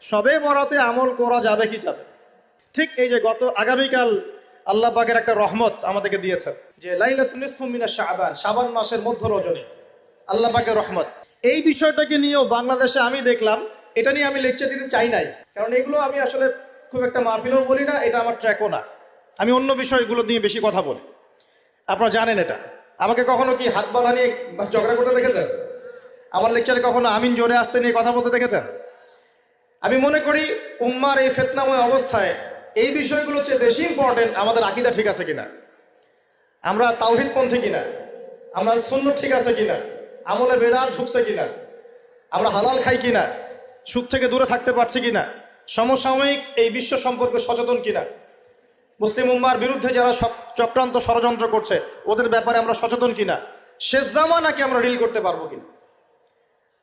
সবে বরাতে আমল করা যাবে কি যাবে? ঠিক এই যে গত আগামীকাল আল্লাহ পাকের একটা রহমত আমাদেরকে দিয়েছে যে লাইলাতুল মিনা শাবান শাবান মাসের মধ্য রজনী। আল্লাহ পাকের রহমত। এই বিষয়টাকে নিয়েও বাংলাদেশে আমি দেখলাম, এটা নিয়ে আমি লেকচার দিতে চাই নাই। কারণ এগুলো আমি আসলে খুব একটা মাহফিলেও বলি না, এটা আমার ট্র্যাকও না। আমি অন্য বিষয়গুলো নিয়ে বেশি কথা বলি। আপনারা জানেন এটা। আমাকে কখনো কি হাত বাঁধা নিয়ে ঝগড়া করতে দেখেছেন? আমার লেকচারে কখনো আমিন জোরে আসতে নিয়ে কথা বলতে দেখেছেন? আমি মনে করি উম্মার এই ফেতনাময় অবস্থায় এই বিষয়গুলো চেয়ে বেশি ইম্পর্টেন্ট আমাদের আকিদা ঠিক আছে কিনা? আমরা তাওহিদপন্থী কিনা? আমরা শূন্য ঠিক আছে কিনা? আমলে বেদাত ঢুকছে কিনা? আমরা হালাল খাই কিনা? সুদ থেকে দূরে থাকতে পারছি কিনা? সমসাময়িক এই বিশ্ব সম্পর্কে সচেতন কিনা? মুসলিম উম্মার বিরুদ্ধে যারা চক্রান্ত ষড়যন্ত্র করছে, ওদের ব্যাপারে আমরা সচেতন কিনা? শেষ জামানাকে আমরা ডিল করতে পারব কিনা?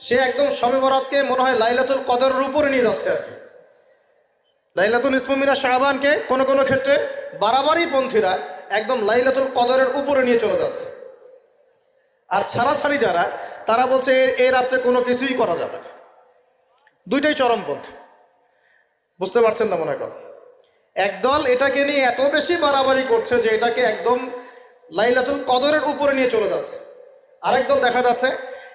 সে একদম শবে বরাতকে মনে হয় লাইলাতুল কদরের উপরে নিয়ে যাচ্ছে। আর কি লাইলাতুল ইসমিনা শাহবানকে কোনো কোনো ক্ষেত্রে বাড়াবাড়ি পন্থীরা একদম লাইলাতুল কদরের উপরে নিয়ে চলে যাচ্ছে। আর ছাড়াছাড়ি যারা, তারা বলছে এই রাত্রে কোনো কিছুই করা যাবে না। দুইটাই চরমপন্থী বুঝতে পারছেন না মনে কথা? একদল এটাকে নিয়ে এত বেশি বাড়াবাড়ি করছে যে এটাকে একদম লাইলাতুল কদরের উপরে নিয়ে চলে যাচ্ছে। আরেক দল দেখা যাচ্ছে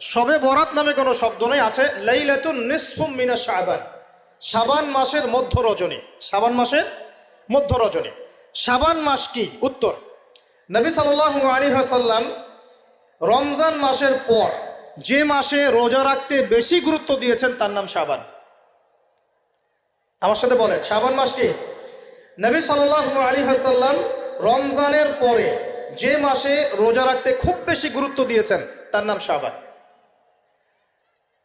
সবে বরাত নামে কোনো শব্দ নেই, আছে লাইলাতুন নিসফুম মিনা শাবান। সাবান মাসের মধ্য রজনী। সাবান মাসের মধ্য রজনী। সাবান মাস কি? উত্তর। নবী সাল্লাল্লাহু আলাইহি ওয়াসাল্লাম রমজান মাসের পর যে মাসে রোজা রাখতে বেশি গুরুত্ব দিয়েছেন, তার নাম সাবান আমার সাথে বলেন, শাবান মাস কি? নবী সাল্লাল্লাহু আলাইহি ওয়াসাল্লাম রমজানের পরে যে মাসে রোজা রাখতে খুব বেশি গুরুত্ব দিয়েছেন, তার নাম শাবান।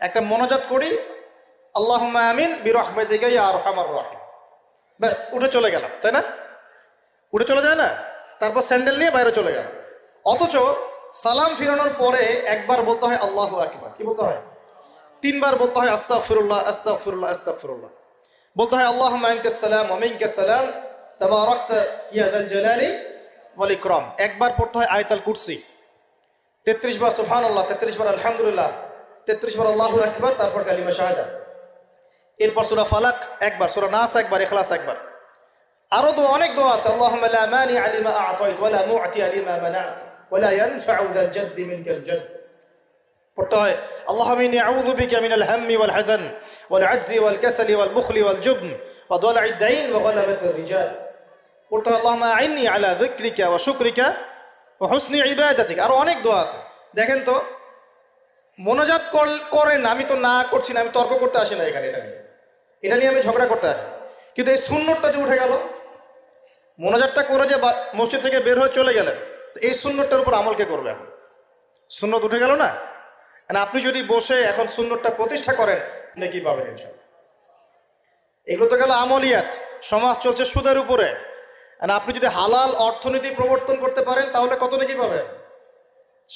একটা মনোজাত করি আল্লাহ আমিন বিরহমেদিকে আর হামার রহিম। ব্যাস, উঠে চলে গেলাম, তাই না? উঠে চলে যায় না? তারপর স্যান্ডেল নিয়ে বাইরে চলে গেল অথচ সালাম ফিরানোর পরে একবার বলতে হয়, আল্লাহ আকবার। কি বলতে হয়? তিনবার বলতে হয় আস্তা ফিরুল্লাহ আস্তা ফিরুল্লাহ আস্তা ফিরুল্লাহ বলতে হয় আল্লাহ সালাম ওমিনকে সালাম। তাবারাকত ইয়া দাল জালালি ওয়াল ইকরাম। একবার পড়তে হয় আয়াতুল কুরসি। তেত্রিশ বার সুবহান আল্লাহ তেত্রিশ বার, আলহামদুলিল্লাহ। তেত্রিশ বার আল্লাহ আকবার তারপর কালিমা শাহাদা এরপর সুরা ফালাক একবার সুরা নাস একবার ইখলাস একবার আরো দোয়া অনেক দোয়া আছে আল্লাহুম্মা লা মানি আলিমা আ'তাইত ওয়া লা মু'তি আলিমা মানা'ত ওয়া লা ইয়ানফা'ু যাল জাদ্দি মিনকাল জাদ পড়তে হয় আল্লাহুম্মা ইন্নী আউযু বিকা মিনাল হাম্মি ওয়াল হাযান ওয়াল আজজি ওয়াল কাসালি ওয়াল বুখলি ওয়াল জুবন ওয়া দালা'id দাইন ওয়া গালাবাতির রিজাল পড়তে হয় আল্লাহুম্মা আইন্নি আলা যিকরিকা ওয়া শুকরিকা ওয়া হুসনি ইবাদাতিক আরো অনেক দোয়া আছে দেখেন তো মনোজাত কর- করেন, আমি তো না করছি না, আমি তর্ক করতে আসি না এখানে, এটা নিয়ে। এটা নিয়ে আমি ঝগড়া করতে আসি। কিন্তু এই শূন্যটা যে উঠে গেল, মোনাজাতটা করে যে মসজিদ থেকে বের হয়ে চলে গেলেন এই শূন্যটার উপর আমলকে করবে এখন? শূন্যত উঠে গেল না? And আপনি যদি বসে এখন শূন্যটা প্রতিষ্ঠা করেন নাকি পাবেন এগুলো তো গেল আমলিয়াত। সমাজ চলছে সুদের উপরে। And আপনি যদি হালাল অর্থনীতি প্রবর্তন করতে পারেন, তাহলে কত নাকি পাবেন?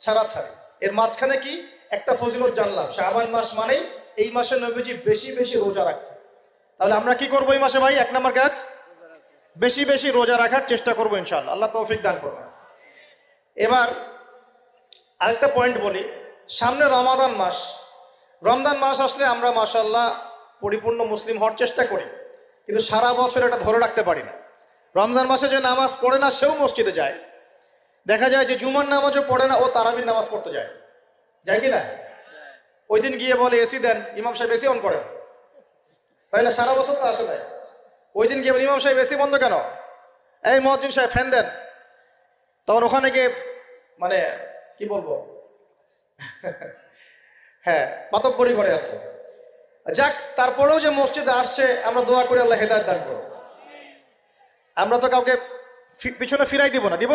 ছাড়া ছাড়ি এর মাঝখানে কি? একটা ফজিলত জানলাম। শাহবান মাস মানেই এই মাসে নবীজি বেশি বেশি রোজা রাখতেন। তাহলে আমরা কি করব এই মাসে ভাই? এক নম্বর কাজ? বেশি বেশি রোজা রাখার চেষ্টা করব ইনশাল্লাহ আল্লাহ তৌফিক দান করবেন এবার আরেকটা পয়েন্ট বলি। সামনে রমাদান মাস। রমজান মাস আসলে আমরা মাসাল্লাহ পরিপূর্ণ মুসলিম হওয়ার চেষ্টা করি। কিন্তু সারা বছর এটা ধরে রাখতে পারি না। রমজান মাসে যে নামাজ পড়ে না, সেও মসজিদে যায়। দেখা যায় যে জুমার নামাজও পড়ে না, ও তারাবির নামাজ পড়তে যায়। যায় কি না? ওই দিন গিয়ে বলে, এসি দেন। ইমাম সাহেব এসি অন করেন। তাই না? সারা বছর তো আসে নাই। ওই দিন গিয়ে ইমাম সাহেব এসি বন্ধ কেন? এই মহাজিন সাহেব, ফ্যান দেন। তখন ওখানে গিয়ে মানে কি বলব? হ্যাঁ মাতব্বরি করে আর। যাক, তারপরেও যে মসজিদে আসছে, আমরা দোয়া করি আল্লাহ হেদায়ত দান আমরা তো কাউকে পিছনে ফিরাই দিব না, দিব?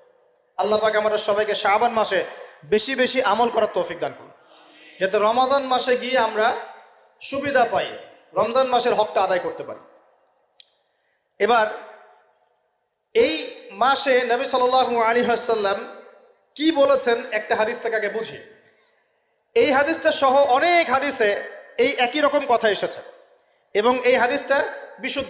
আল্লাহ পাক আমাদের সবাইকে শাহবান মাসে বেশি বেশি আমল করার তৌফিক দান করুন। যাতে রমাজান মাসে গিয়ে আমরা সুবিধা পাই, রমজান মাসের হকটা আদায় করতে পারি। এবার এই মাসে নবী সাল আলী সাল্লাম কি বলেছেন একটা হাদিস থেকে আগে বুঝি। এই হাদিসটা সহ অনেক হাদিসে এই একই রকম কথা এসেছে এবং এই হাদিসটা বিশুদ্ধ।